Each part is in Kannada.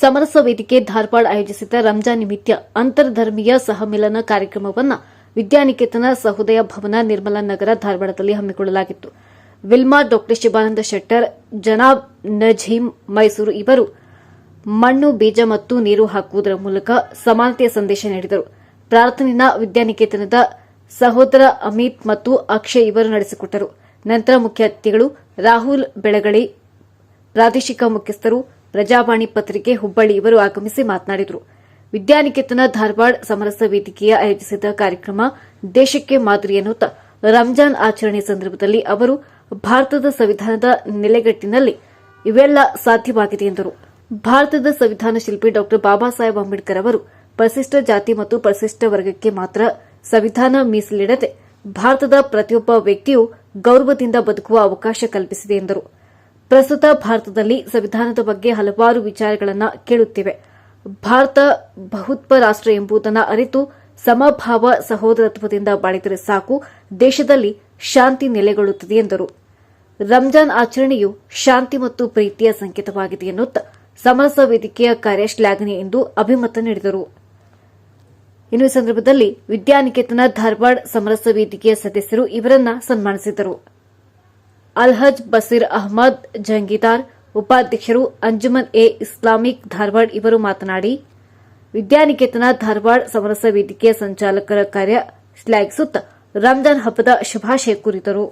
ಸಮರಸ ವೇದಿಕೆ ಧಾರವಾಡ ಆಯೋಜಿಸಿದ್ದ ರಂಜಾನ್ ನಿಮಿತ್ತ ಅಂತರ್ಧರ್ಮೀಯ ಸಹಮಿಲನ ಕಾರ್ಯಕ್ರಮವನ್ನು ವಿದ್ಯಾನಿಕೇತನ ಸಹೋದಯ ಭವನ ನಿರ್ಮಲಾ ನಗರ ಧಾರವಾಡದಲ್ಲಿ ಹಮ್ಮಿಕೊಳ್ಳಲಾಗಿತ್ತು. ವಿಲ್ಮಾ ಡಾ ಶಿವಾನಂದ ಶೆಟ್ಟರ್, ಜನಾಬ್ ನಜೀಂ ಮೈಸೂರು ಇವರು ಮಣ್ಣು, ಬೀಜ ಮತ್ತು ನೀರು ಹಾಕುವುದರ ಮೂಲಕ ಸಮಾನತೆಯ ಸಂದೇಶ ನೀಡಿದರು. ಪ್ರಾರ್ಥನೆಯ ವಿದ್ಯಾನಿಕೇತನದ ಸಹೋದರ ಅಮಿತ್ ಮತ್ತು ಅಕ್ಷಯ್ ಇವರು ನಡೆಸಿಕೊಟ್ಟರು. ನಂತರ ಮುಖ್ಯ ಅತಿಥಿಗಳು ರಾಹುಲ್ ಬೆಳಗಳಿ, ಪ್ರಾದೇಶಿಕ ಮುಖ್ಯಸ್ಥರು ಪ್ರಜಾವಾಣಿ ಪತ್ರಿಕೆ ಹುಬ್ಬಳ್ಳಿ ಇವರು ಆಗಮಿಸಿ ಮಾತನಾಡಿದರು. ವಿದ್ಯಾನಿಕೇತನ ಧಾರವಾಡ ಸಮರಸ ವೇದಿಕೆಯ ಆಯೋಜಿಸಿದ ಕಾರ್ಯಕ್ರಮ ದೇಶಕ್ಕೆ ಮಾದರಿ ಎನ್ನುತ್ತಾ ರಂಜಾನ್ ಆಚರಣೆ ಸಂದರ್ಭದಲ್ಲಿ ಅವರು ಭಾರತದ ಸಂವಿಧಾನದ ನೆಲೆಗಟ್ಟಿನಲ್ಲಿ ಇವೆಲ್ಲ ಸಾಧ್ಯವಾಗಿದೆ ಎಂದರು. ಭಾರತದ ಸಂವಿಧಾನ ಶಿಲ್ಪಿ ಡಾ. ಬಾಬಾ ಸಾಹೇಬ್ ಅಂಬೇಡ್ಕರ್ ಅವರು ಪರಿಶಿಷ್ಟ ಜಾತಿ ಮತ್ತು ಪರಿಶಿಷ್ಟ ವರ್ಗಕ್ಕೆ ಮಾತ್ರ ಸಂವಿಧಾನ ಮೀಸಲಿಡದೆ ಭಾರತದ ಪ್ರತಿಯೊಬ್ಬ ವ್ಯಕ್ತಿಯೂ ಗೌರವದಿಂದ ಬದುಕುವ ಅವಕಾಶ ಕಲ್ಪಿಸಿದೆ ಎಂದರು. ಪ್ರಸ್ತುತ ಭಾರತದಲ್ಲಿ ಸಂವಿಧಾನದ ಬಗ್ಗೆ ಹಲವಾರು ವಿಚಾರಗಳನ್ನು ಕೇಳುತ್ತಿವೆ. ಭಾರತ ಬಹುತ್ವ ರಾಷ್ಟ ಎಂಬುದನ್ನು ಅರಿತು ಸಮಭಾವ ಸಹೋದರತ್ವದಿಂದ ಬಾಳಿದರೆ ಸಾಕು, ದೇಶದಲ್ಲಿ ಶಾಂತಿ ನೆಲೆಗೊಳ್ಳುತ್ತದೆ ಎಂದರು. ರಂಜಾನ್ ಆಚರಣೆಯು ಶಾಂತಿ ಮತ್ತು ಪ್ರೀತಿಯ ಸಂಕೇತವಾಗಿದೆ ಎನ್ನುತ್ತಾ ಸಮರಸ ವೇದಿಕೆಯ ಕಾರ್ಯ ಶ್ಲಾಘನೆ ಎಂದು ಅಭಿಮತ ನೀಡಿದರು. ಇನ್ನು ಸಂದರ್ಭದಲ್ಲಿ ವಿದ್ಯಾನಿಕೇತನ ಧಾರವಾಡ ಸಮರಸ ವೇದಿಕೆಯ ಸದಸ್ಯರು ಇವರನ್ನ ಸನ್ಮಾನಿಸಿದರು. ಅಲ್ಹಜ್ ಬಸೀರ್ ಅಹಮದ್, ಜಂಗೀದಾರ್, ಉಪಾಧ್ಯಕ್ಷರು ಅಂಜುಮನ್ ಎ. ಇಸ್ಲಾಮಿಕ್ ಧಾರವಾಡ ಇವರು ಮಾತನಾಡಿ, ವಿದ್ಯಾನಿಕೇತನ ಧಾರವಾಡ ಸಮರಸ ವೇದಿಕೆಯ ಸಂಚಾಲಕರ ಕಾರ್ಯ ಶ್ಲಾಘಿಸುತ್ತಾ ರಂಜಾನ್ ಹಬ್ಬದ ಶುಭಾಶಯ ಕೋರಿದರು.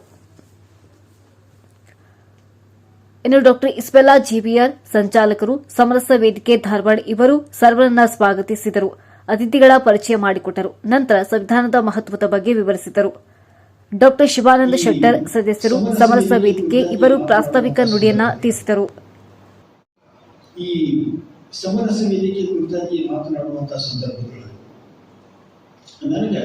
ಇನ್ನು ಡಾಕ್ಟರ್ ಇಸ್ಬೆಲ್ಲಾ ಜಿಬಿಆರ್ ಸಂಚಾಲಕರು ಸಮರಸ ವೇದಿಕೆ ಧಾರವಾಡ ಇವರು ಸರ್ವರನ್ನ ಸ್ವಾಗತಿಸಿದರು. ಅತಿಥಿಗಳ ಪರಿಚಯ ಮಾಡಿಕೊಟ್ಟರು. ನಂತರ ಸಂವಿಧಾನದ ಮಹತ್ವದ ಬಗ್ಗೆ ವಿವರಿಸಿದರು. ಡಾಕ್ಟರ್ ಶಿವಾನಂದ ಶೆಟ್ಟರ್ ಸದಸ್ಯರು ಸಮರಸ ವೇದಿಕೆ ಇವರು ಪ್ರಾಸ್ತಾವಿಕ ನುಡಿಯನ್ನ ತಿಳಿಸಿದರು ಈ ಸಮರಸ ವೇದಿಕೆ ಕುರಿತಾಗಿ ಮಾತನಾಡುವಂತಹ ಸಂದರ್ಭಗಳು. ನನಗೆ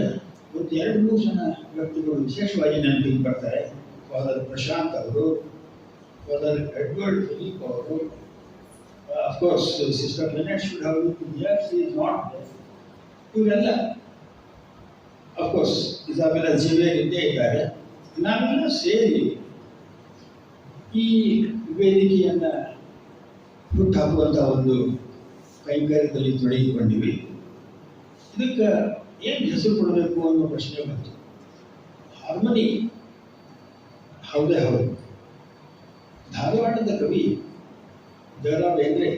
ಒಂದು ಎರಡು ಮೂರು ಜನ ವ್ಯಕ್ತಿಗಳು ವಿಶೇಷವಾಗಿ ನೆನಪಿಗೆ ಬರ್ತಾರೆ. ಫಾದರ್ ಪ್ರಶಾಂತ್ ಅವರು, ಫಾದರ್ ಎಡ್ವರ್ಡ್ ಫಿಲಿಪ್ ಅವರು of course, sister Lynette should have here she is not ಇವರೆಲ್ಲ ಅಫ್ಕೋರ್ಸ್ ಇಸಾಬೆಲ್ಲ ಜೀವೇ ಇದ್ದೇ ಇದ್ದಾರೆ ನಾವೆಲ್ಲ ಸೇರಿ ಈ ವೇದಿಕೆಯನ್ನು ಹುಟ್ಟಾಕುವಂಥ ಒಂದು ಕೈಂಕರ್ಯದಲ್ಲಿ ತೊಡಗಿಕೊಂಡಿವಿ. ಇದಕ್ಕೆ ಏನು ಹೆಸರು ಕೊಡಬೇಕು ಅನ್ನೋ ಪ್ರಶ್ನೆ ಬಂತು. ಹಾರ್ಮನಿ ಹೌದೇ ಹೌದು. ಧಾರವಾಡದ ಕವಿ ದ ಬೇಂದ್ರೆ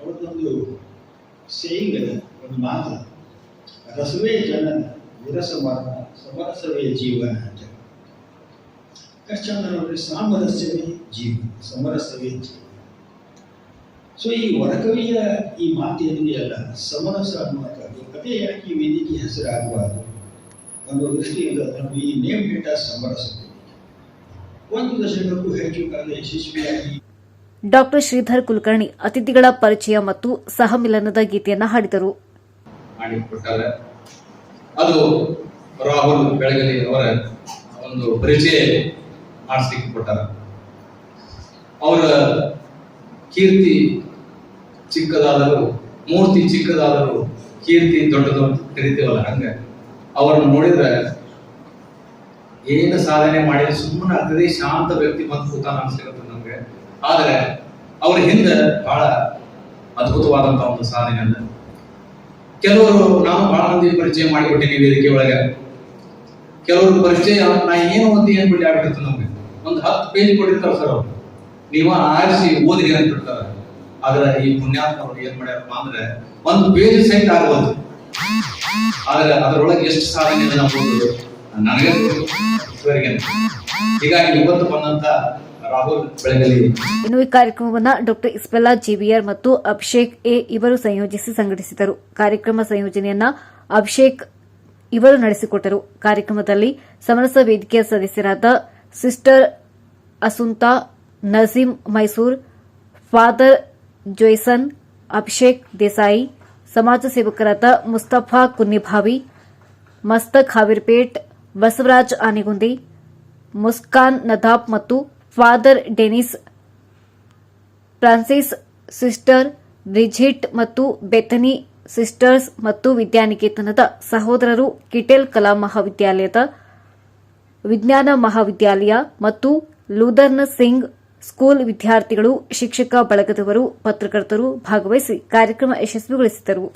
ಅವ್ರದ್ದೊಂದು ಸೇಯಿಂಗ್ ಅದ, ಒಂದು ಮಾತು. ರಸವೇ ಜನನ. ವಿರಸ ಮರಣ ಸಮರಸವೇ ಜೀವನ ಅಂತ. ನೋಡ್ರಿ ಸಾಮರಸ್ಯವೇ ಜೀವನ ಸಮರಸವೇ ಜೀವನ. ಸೊ ಈ ವರಕವಿಯ ಈ ಮಾತು ಅಲ್ಲ ಸಮರಸ ಅನ್ನುವಂಥದ್ದು. ಅದೇ ಯಾಕೆ ಈ ವೇದಿಕೆ ಹೆಸರಾಗಬಾರದು ಅನ್ನೋ ದೃಷ್ಟಿಯಿಂದ ನಾವು ಈ ನೇಮ್ ಡೇಟಾ ಸಮರಸ ಒಂದು ದಶಕಕ್ಕೂ ಹೆಚ್ಚು ಕಾಲ ಯಶಸ್ವಿಯಾಗಿ ಡಾಕ್ಟರ್ ಶ್ರೀಧರ್ ಕುಲಕರ್ಣಿ ಅತಿಥಿಗಳ ಪರಿಚಯ ಮತ್ತು ಸಹಮಿಲನದ ಗೀತೆಯನ್ನು ಹಾಡಿದರು. ಅದು ರಾಹುಲ್ ಬೆಳಗಲಿ ಅವರ ಒಂದು ಪರಿಚಯ ಮಾಡಿಸ್ಲಿಕ್ಕೆ ಕೊಟ್ಟಾರ. ಅವರ ಕೀರ್ತಿ ಚಿಕ್ಕದಾದರೂ, ಮೂರ್ತಿ ಚಿಕ್ಕದಾದರೂ ಕೀರ್ತಿ ದೊಡ್ಡದು ಅಂತ ಕರಿತೀವಲ್ಲ ಹಂಗೆ. ಅವರನ್ನು ನೋಡಿದ್ರೆ ಏನು ಸಾಧನೆ ಮಾಡಿದ್ರೆ ಸುಮ್ಮನೆ ಆಗ್ತದೆ ಶಾಂತ ವ್ಯಕ್ತಿ ಮತ್ತು ಕೂತಾನ ಅನ್ಸಿರುತ್ತೆ ನಮ್ಗೆ. ಆದ್ರೆ, ಅವ್ರ ಹಿಂದೆ ಬಹಳ ಅದ್ಭುತವಾದಂತ ಒಂದು ಸಾಧನೆ ಕೆಲವರು, ನಾವು ಬಹಳ ಮಂದಿ ಪರಿಚಯ ಮಾಡಿಕೊಟ್ಟಿನಿ ವೇದಿಕೆ ಒಳಗೆ. ಕೆಲವರು ಪರಿಚಯ, ನಾ ಏನು ಅಂತ ಏನ್ ಬಿಟ್ಟು ಆಗ್ಬಿಡ್ತು ನಮ್ಗೆ. ಒಂದು ಹತ್ತು ಪೇಜ್ ಕೊಟ್ಟಿರ್ತಾರ ಸರ್ ಅವ್ರು. ನೀವ ಆರಿಸಿ ಓದಿರಿ ಅಂತ ಬಿಡ್ತಾರ. ಆದ್ರೆ ಈ ಪುಣ್ಯಾತ್ಮರು ಏನ್ ಮಾಡ್ಯಾರಪ್ಪ ಅಂದ್ರೆ, ಒಂದು ಪೇಜ್ ಸಹಿತ ಆಗಬಹುದು ಆದ್ರೆ ಅದರೊಳಗೆ ಎಷ್ಟು ಸಾಧನೆ ನಮ್ಗೆ ನನಗೆ ಹೀಗಾಗಿ ಇವತ್ತು ಬಂದಂತ ಇನ್ನು ಈ ಕಾರ್ಯಕ್ರಮವನ್ನು ಡಾಕ್ಟರ್ ಇಸ್ಬೆಲ್ಲಾ ಜಿವಿಆರ್ ಮತ್ತು ಅಭಿಷೇಕ್ ಎ ಇವರು ಸಂಯೋಜಿಸಿ ಸಂಘಟಿಸಿದರು. ಕಾರ್ಯಕ್ರಮ ಸಂಯೋಜನೆಯನ್ನ ಅಭಿಷೇಕ್ ಇವರು ನಡೆಸಿಕೊಟ್ಟರು. ಕಾರ್ಯಕ್ರಮದಲ್ಲಿ ಸಮರಸ ವೇದಿಕೆಯ ಸದಸ್ಯರಾದ sister Assunta Nazeem Mysore, father Joyson, Abhishek Desai, ಸಮಾಜ ಸೇವಕರಾದ ಮುಸ್ತಫಾ ಕುನ್ನಿಭಾವಿ, ಮಸ್ತಕ್ ಹಾವಿರ್ಪೇಟ್, ಬಸವರಾಜ್ ಆನೆಗುಂದಿ, ಮುಸ್ಕಾನ್ ನದಾಬ್ ಮತ್ತು father Denis Francis, sister Bridget ಮತ್ತು ಬೆಥನಿ, ಸಿಸ್ಟರ್ಸ್ ಮತ್ತು ವಿದ್ಯಾನಿಕೇತನದ ಸಹೋದರರು ಕಿಟೆಲ್ ಕಲಾ ಮಹಾವಿದ್ಯಾಲಯದ ವಿಜ್ಞಾನ ಮಹಾವಿದ್ಯಾಲಯ ಮತ್ತು ಲೂದರ್ನ ಸಿಂಗ್ ಸ್ಕೂಲ್ ವಿದ್ಯಾರ್ಥಿಗಳು ಶಿಕ್ಷಕ ಬಳಗದವರು, ಪತ್ರಕರ್ತರು ಭಾಗವಹಿಸಿ ಕಾರ್ಯಕ್ರಮ ಯಶಸ್ವಿಗೊಳಿಸಿದರು.